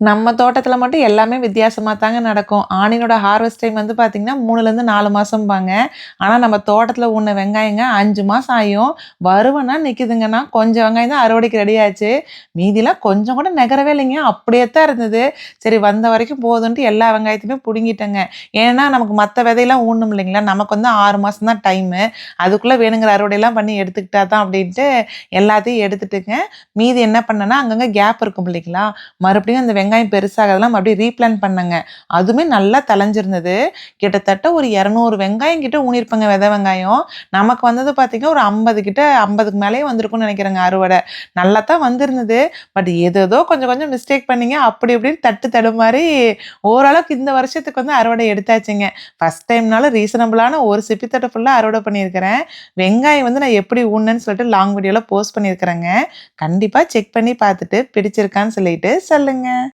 நம்ம தோட்டத்தில் மட்டும் எல்லாமே வித்தியாசமாக தாங்க நடக்கும். ஆணினோட ஹார்வெஸ்ட் டைம் வந்து பார்த்திங்கன்னா மூணுலேருந்து நாலு மாதம்பாங்க ஆனால் நம்ம தோட்டத்தில் ஊன வெங்காயங்க அஞ்சு மாதம் ஆகும் வருவனா நிற்கிதுங்கன்னா கொஞ்சம் வெங்காயம் தான் அறுவடைக்கு ரெடி ஆச்சு. மீதிலாம் கொஞ்சம் கூட நகரவே இல்லைங்க. அப்படியே தான் இருந்தது. சரி வந்த வரைக்கும் போதுன்ட்டு எல்லா வெங்காயத்தையுமே பிடுங்கிட்டேங்க. ஏன்னா நமக்கு மற்ற விதையெல்லாம் ஊணும் இல்லைங்களா? நமக்கு வந்து ஆறு மாதம் தான் டைமு அதுக்குள்ளே வேணுங்கிற அறுவடையெல்லாம் பண்ணி எடுத்துக்கிட்டா தான் அப்படின்ட்டு எல்லாத்தையும் எடுத்துட்டுங்க. மீதி என்ன பண்ணேன்னா அங்கங்கே கேப் இருக்கும் இல்லைங்களா? மறுபடியும் அந்த வெங்காயம் வெங்காயம் பெருசாகலாம் அப்படியே ரீப்ளான் பண்ணேங்க. அதுவுமே நல்லா தலைஞ்சிருந்தது கிட்டத்தட்ட ஒரு இரநூறு வெங்காயம் கிட்ட ஊனிருப்பேங்க விதை வெங்காயம். நமக்கு வந்தது பார்த்தீங்கன்னா ஒரு ஐம்பது கிட்ட ஐம்பதுக்கு மேலேயே வந்திருக்கும்னு நினைக்கிறேங்க அறுவடை. நல்லா தான் வந்திருந்தது. பட் ஏதோ கொஞ்சம் கொஞ்சம் மிஸ்டேக் பண்ணிங்க. அப்படி இப்படின்னு தட்டு தடு மாதிரி ஓரளவுக்கு இந்த வருஷத்துக்கு வந்து அறுவடை எடுத்தாச்சுங்க. ஃபஸ்ட் டைம்னால ரீசனபிளான ஒரு சிப்பித்தட்டை ஃபுல்லாக அறுவடை பண்ணியிருக்கிறேன். வெங்காயம் வந்து நான் எப்படி ஊன்னேன்னு சொல்லிட்டு லாங் வீடியோவில் போஸ்ட் பண்ணியிருக்கிறேங்க. கண்டிப்பாக செக் பண்ணி பார்த்துட்டு பிடிச்சிருக்கான்னு சொல்லிட்டு சொல்லுங்கள்